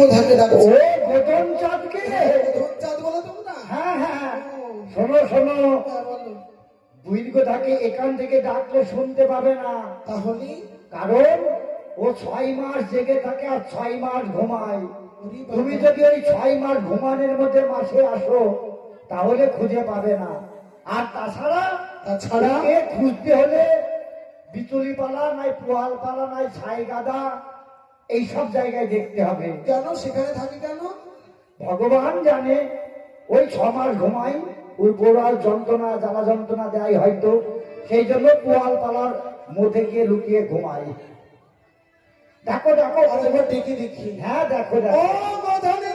ও ডাকছে চাঁদকে চাঁদ বলে তোমরা। হ্যাঁ হ্যাঁ। শোনো শোনো। এখান থেকে ডাকলে শুনতে পাবে না। তাহলে? কারণ ও ছয় মাস জেগে থাকে আর ছয় মাস ঘুমায়। তুমি যদি ওই ছয় মাস ঘুমানোর মধ্যে মাসে আসো তাহলে খুঁজে পাবে না। আর তাছাড়া তাছাড়া? খুঁজতে হলে বিচুলি পালা নাই পোয়াল পালা নাই ছাই গাদা এই সব জায়গায় দেখতে হবে। কেন? সেখানে থাকি কেন? ভগবান জানে ওই ছ মাস ঘুমাই ওই বোড়াল যন্ত্রণা জ্বালা যন্ত্রণা দেয় হয়তো সেই জন্য পোয়াল পালার মধ্যে গিয়ে লুকিয়ে ঘুমাই। দেখো দেখো দেখি ডেকে দেখি। হ্যাঁ দেখো দেখো।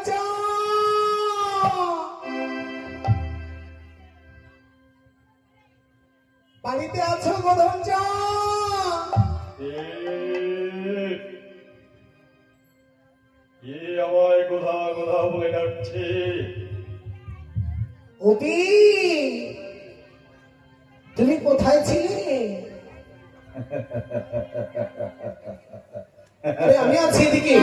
তুমি কোথায় ছিলে? আমি আছি এদিকে।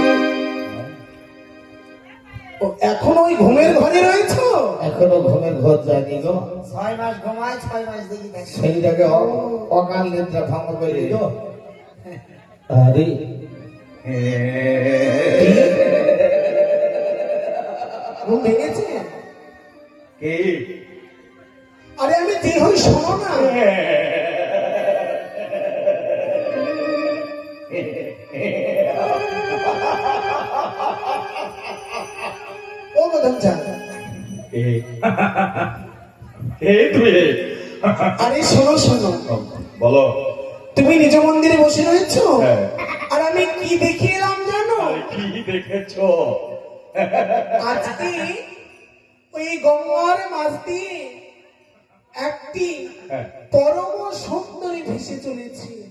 ও, এখন ওই ঘুমের ঘরে রয়েছো? এখনও ঘুমের ঘর যায়নি গো। ছয় মাস ঘুমায় ছয় মাস দেখি সেইটাকে অকাল নিদ্রা ভঙ্গ করে দিল। আরে। ঘুম ভেঙেছে? কে? আরে আমি যে হই শোনো না। ও গোধন চা আরে শোনো শোনো। বলো। তুমি নিজ মন্দিরে বসে রয়েছো? হ্যাঁ। আর আমি কি দেখে এলাম জানো? কি দেখেছ? আজকে ওই গঙ্গার মাছ দিয়ে একটি হ্যাঁ। পরম সুন্দরী ভেসে চলেছে।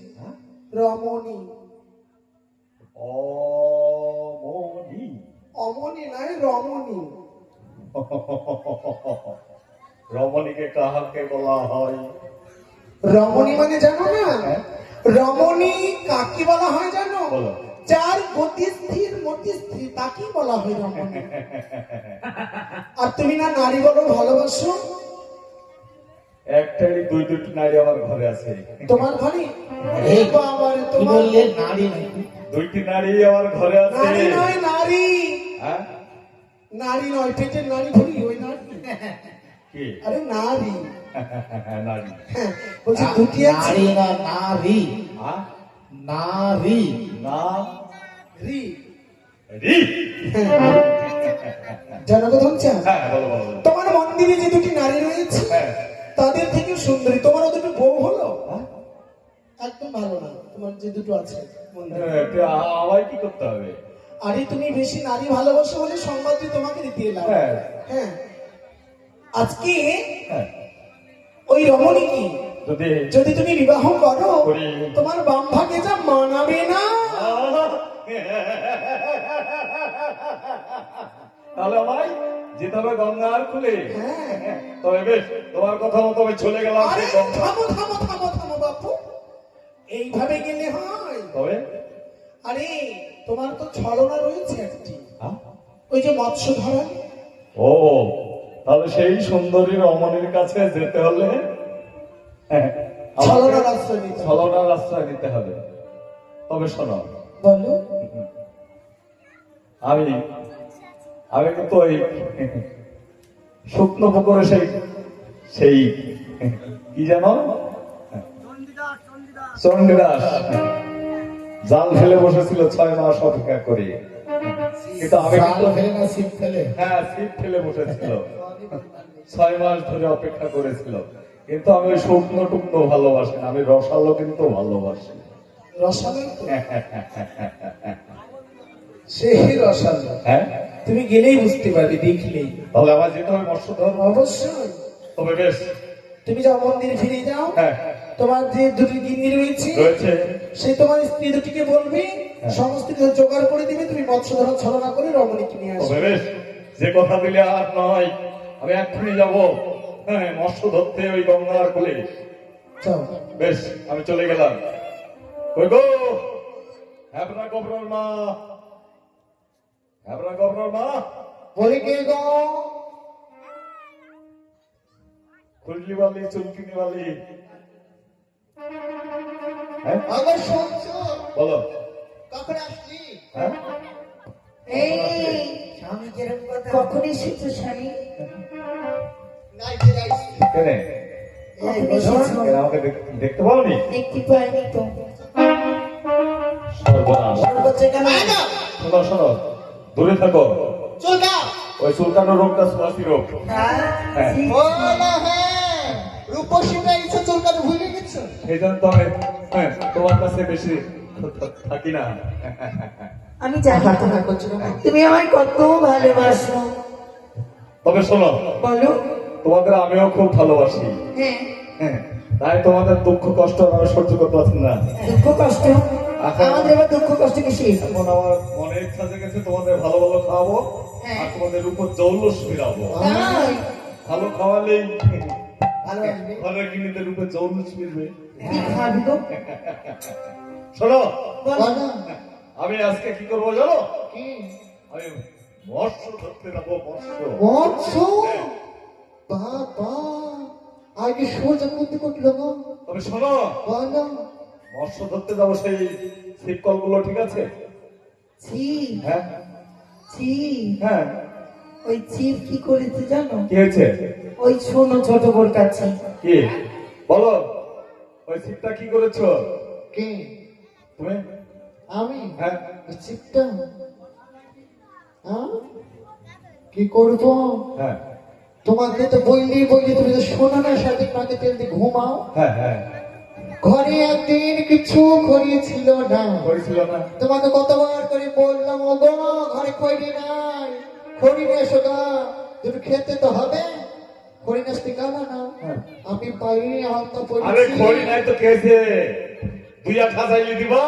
রমণী। অমনি। অমনি নয় রমণী। রমণীকে কাহাকে বলা হয়? রমণী মানে জানো না? হ্যাঁ। রমণী কাকে বলা হয় জানো। যার গতি স্থির মতি স্থির তাকেই বলা হয় রমণী। আর তুমি না নারী বলো ভালোবাসো? একটাই দুই দুটি নারী আমার ঘরে আছে। তোমার ঘরে? এই বাবার তোমার বললে? নারী দুইটি নারী আমার ঘরে আছে। নারী নয় নারী। হ্যাঁ? নারী নয় পেটের নারী ধরি ওই নারী। কি? আরে নারী। নারী। বলছি দুটি আছে? নারী না নারী। হ্যাঁ? নারী। না। রি। রি। জনগণ চান বলো বলো বলো। তোমার মন্দিরে যে দুটি নারী রয়েছে হ্যাঁ। তাদের থেকে সুন্দরী। তোমারও দুটো বউ হলো? একদম ভালো না। তোমার যে দুটো আছে। হ্যাঁ, আমায় কি করতে হবে? আরে তুমি বেশি নারী ভালোবাসো বলে সংবাদটি তোমাকে দিতে এলাম। হ্যাঁ। হ্যাঁ। আজকে হ্যাঁ। ওই রমণী কি? যদি যদি তুমি বিবাহ করো তোমার বাম ভাগে যা মানাবে না। তাহলে আমায় যেতে হবে গঙ্গার খুলে। হ্যাঁ। তবে বেশ তোমার কথা মতো আমি চলে গেলাম সেই থামো থামো থামো থামো বাপু। এইভাবে গেলে হয়। তবে? আরে তোমার তো ছলনা রয়েছে একটি। হ্যাঁ? ওই যে মৎস্য ধরা ও তাহলে সেই সুন্দরী রমণীর কাছে যেতে হলে? হ্যাঁ, ছলনার আশ্রয় নিতে হবে। ছলনার আশ্রয় নিতে হবে। তবে শোনো। বলো। আমি আমি কিন্তু ওই শুকনো পুকুরে সেই সেই কি জানো চণ্ডীদাস। জাল ফেলে বসেছিল ছয় মাস অপেক্ষা করে। কিন্তু আমি ছিপ ফেলে? হ্যাঁ ফেলে বসেছিল। ছয় মাস ধরে অপেক্ষা করেছিল। কিন্তু আমি ওই শুকনো টুকনো ভালোবাসি না, আমি রসালো কিন্তু ভালোবাসি। রসালো? সেই রসালো। হ্যাঁ? তুমি গেলেই বুঝতে পারবে দেখলেই তাহলে আমার যেতে হবে মৎস্যধর অবশ্যই। তবে বেশ। তুমি যাও মন্দিরে ফিরে যাও। হ্যাঁ। তোমার যে দুটি গিন্নি রয়েছে সে তোমার স্ত্রী দুটিকে বলবে হ্যাঁ। সমস্ত কিছু জোগাড় করে দিবে তুমি মৎস্য ধরা ছলনা করে রমণীকে নিয়ে আসবে। বেশ। যে কথা দিলে আর নয় আমি এক্ষুনি যাব। হ্যাঁ মৎস্য ধরতে ওই গঙ্গার কোলে। বেশ আমি চলে গেলাম। কই গো? হ্যাঁ মা আপনার গভর্নর মা বলি কে গো খুজলি বালি চুলকিনি বালি হ্যাঁ আমার শুনছো বলো কখন আসলি? হ্যাঁ এই স্বামী যেরকম কথা কখন এসেছ স্বামী? কেনে? আমাকে দেখতে পাওনি? দেখতে পাইনি তো। সর্বনাশ শোনো শোনো দূরে থাকো। ওই সুলতানের রোগটা সুয়াসি রোগ। হ্যাঁ হ্যাঁ। হ্যাঁ। রূপসীটা এসে চুলকাতে ভুলে গেছো। সেই জন্য তো হ্যাঁ, তোমার কাছে বেশি থাকি না। আমি জানি হাঁটা না। তুমি আমায় কত ভালোবাসো। তবে শোনো। বলো। তোমাদের আমিও খুব ভালোবাসি। হ্যাঁ। হ্যাঁ। তাই তোমাদের দুঃখ কষ্ট সহ্য করতে পারছি না। দুঃখ কষ্ট। আমাদের আবার দুঃখ কষ্ট কিসে এখন আমার ইচ্ছা জেগেছে তোমাদের ভালো ভালো খাওয়াবো হ্যাঁ। আর তোমাদের উপর জৌলস ফিরাবো। ভালো খাওয়ালেই ঘরের উপর জৌলস ফিরবে। শোনো আমি আজকে কি করব জানো? কি? আমি মৎস্য ধরতে যাব মৎস্য। মৎস্য? বাবা আগে সোজা করতে করল তবে শোনো বলো। মৎস্য ধরতে যাব সেই ঠিক আছে? ছি। হ্যাঁ। ছি। হ্যাঁ। ওই চিপ কি করেছে জানো? কি হয়েছে? ওই শোনো ছোট বোর কাছে। কি? বলো। ওই ছিপটা কি করেছ? কে? তুমি? আমি? হ্যাঁ। চিপটা হ্যাঁ? কি করব? হ্যাঁ। তোমাকে তো বললি বললি তুমি তো শোনো না সাথে নাকে তেল দিয়ে ঘুমাও। হ্যাঁ হ্যাঁ। ঘরে একদিন কিছু করিয়েছিল না। করেছিল না। তোমাকে কতবার করে বললাম ও গো ঘরে খড়ি নাই। খড়ি নিয়ে এসো গা। দুটো খেতে তো হবে। খড়ি না। হ্যাঁ। আমি পাইনি হালকা আরে খড়ি নাই তো এক খাজাইলি দিবা।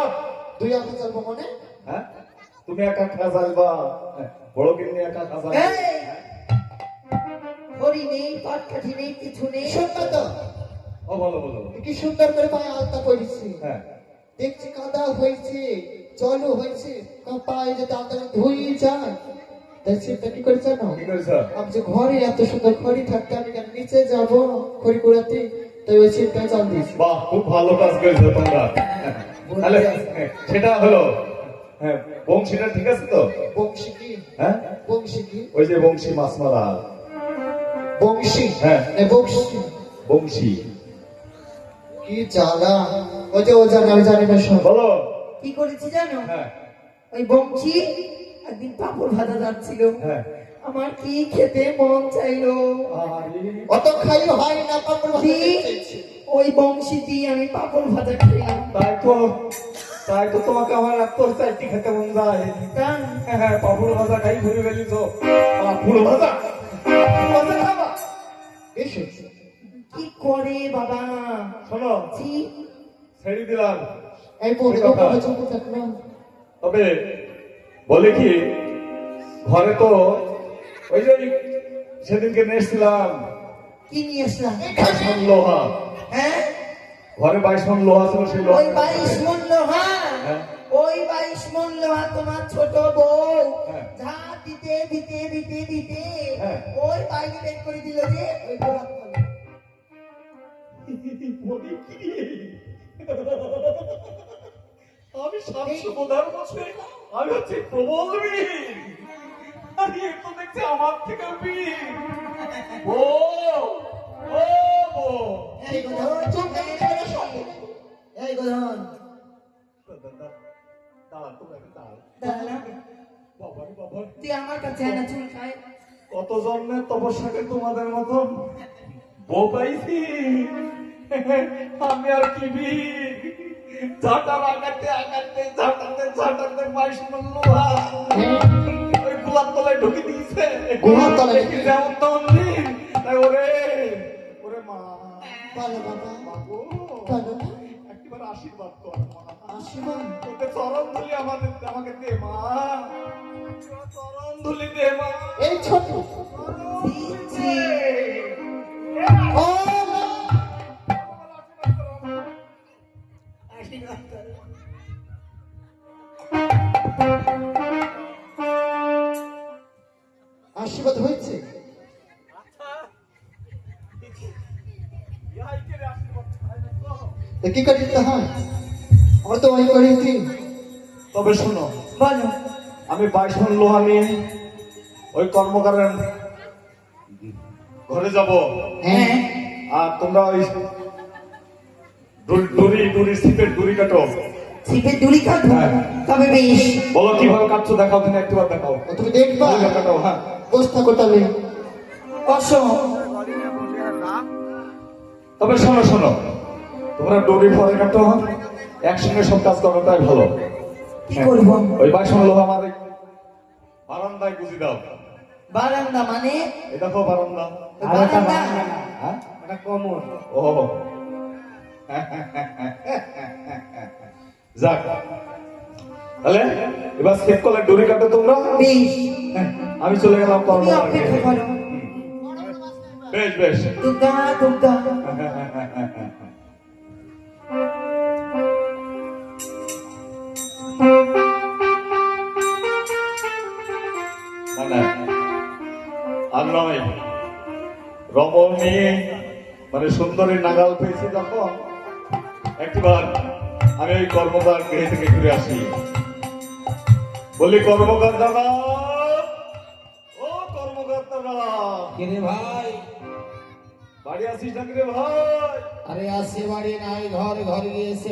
দুই মনে? হ্যাঁ? তুমি একা খাজাইবা হ্যাঁ, বড় কিনে একা এই! হরি নেই পাটকাঠি নেই কিছু নেই। সুন্দর তো। ও বলো বলো। কি সুন্দর করে পায়ে আলতা পড়েছি। হ্যাঁ। দেখছি কাদা হয়েছে জলও হয়েছে পায়ে যে আলতা ধুই যায়। তাই সেটা কি করে জানো আমি যে ঘরে এত সুন্দর খড়ি থাকতে আমি কেন নিচে যাব খড়ি কুড়াতে? তাই ওই সিটটা চাল দিয়েছি। বাহ খুব ভালো কাজ করেছ তোমরা। তাহলে সেটা হলো হ্যাঁ বংশীটা ঠিক আছে তো? বংশী কি? হ্যাঁ? বংশী কি? ওই যে বংশী মাছ মারা বংশী? হ্যাঁ। বংশী। বংশী। কি জ্বালা? ওই যে ও জানে আমি জানি না সব। বলো। কি করেছি জানো? হ্যাঁ। ওই বংশী একদিন পাপড় ভাজা যাচ্ছিল। হ্যাঁ। আমার কি খেতে মন চাইলো? অত খাই হয় না পাপড় ভাজা। ওই বংশী দিয়ে আমি পাপড় ভাজা খেলাম। তাই তো তাই তো তোমাকে আমার এত চারটি খেতে মন যায়। হ্যাঁ হ্যাঁ পাপুড় ভাজা খাই ঘুরে গেলি তো। পাপুড় ভাজা? ভাজা খাবা? বেশ কি করে বাবা? শোনো। ছি, ছেড়ে দিলাম। এই কথা। থাকল তবে বলে কি ঘরে তো ওই যে সেদিনকে কি নিয়ে লোহা। হ্যাঁ? ঘরে বাইশ মণ লোহা ছিল সেই লোহা। ওই বাইশ মন লোহা? হ্যাঁ। ওই বাইশ মন লোহা তোমার ছোট বউ। হ্যাঁ। যা দিতে দিতে দিতে দিতে হ্যাঁ। ওই বাইরে বের করে দিল যে আমি সাতশো আমি হচ্ছে প্রবল বীর আরে এ তো দেখছি আমার থেকে বীর। ও ও ও। এই গোধন, চুপ করে গেলে সব। এই গোধন, দাঁড়া তোমরা একটু দাঁড়া, বাবারে বাবা তুই আমার কাছে না চুল খায় কত জন্মের তপস্যাকে তোমাদের মতন বউ পাইছি। আমি আর কি বীর? ঝাঁটার আগাতে আগাতে ঝাঁটাতে ঝাঁটাতে বাইশ লোহা। ওই গোলাপ তলায় ঢুকে দিয়েছে। গোলাপ তলায় যেমন তেমন বীর। তাই ওরে ওরে মা। বলো বাবা একবার আশীর্বাদ কর আশীর্বাদ? তোকে চরণ ধুলি আমাদের আমাকে দে মা। চরণ ধুলি দে মা। এই ছোট। ও কি করে দিতে হয় আমরা তো ওই করেছি তবে শোনো বলো আমি বাইশ মন লোহা নিয়ে ওই কর্মকারের ঘরে যাব হ্যাঁ আর তোমরা ওই ডুরি ডুরি সিপের ডুরি কাটো ছিপের দড়ি কাটবো হ্যাঁ। তবে বেশ বলো কীভাবে কাটছো দেখাও তুমি একটিবার দেখাও তুমি দেখবা ডুরি কাটাও হ্যাঁ বসে থাকো তাহলে অসো তবে শোনো শোনো তোমরা ডুরি ফরে কাটো। একসঙ্গে সব কাজ করাটাই ভালো। কি করব ওই বাইশ মন লোহা আমার বারান্দায় গুজি দাও। বারান্দা মানে? এই দেখো বারান্দা। বারান্দা? হ্যাঁ? একটা কোমর। ও। যাক। তাহলে এবার স্কেপ করলে ডুরি কাটো তোমরা। বেশ। আমি চলে গেলাম তুমি কর্মকার অপেক্ষা করো। বেশ বেশ। দুর্গা দুর্গা আর নয় রমণী মানে সুন্দরী নাগাল পেয়েছি যখন। একবার আমি ওই কর্মকার গৃহ থেকে ঘুরে আসি। বলি কর্মকার দাদা ও কর্মকার দাদা। কিরে ভাই? বাড়ি আসিস নাকি রে ভাই? আরে আসে বাড়ি নাই ঘর ঘর গিয়েছে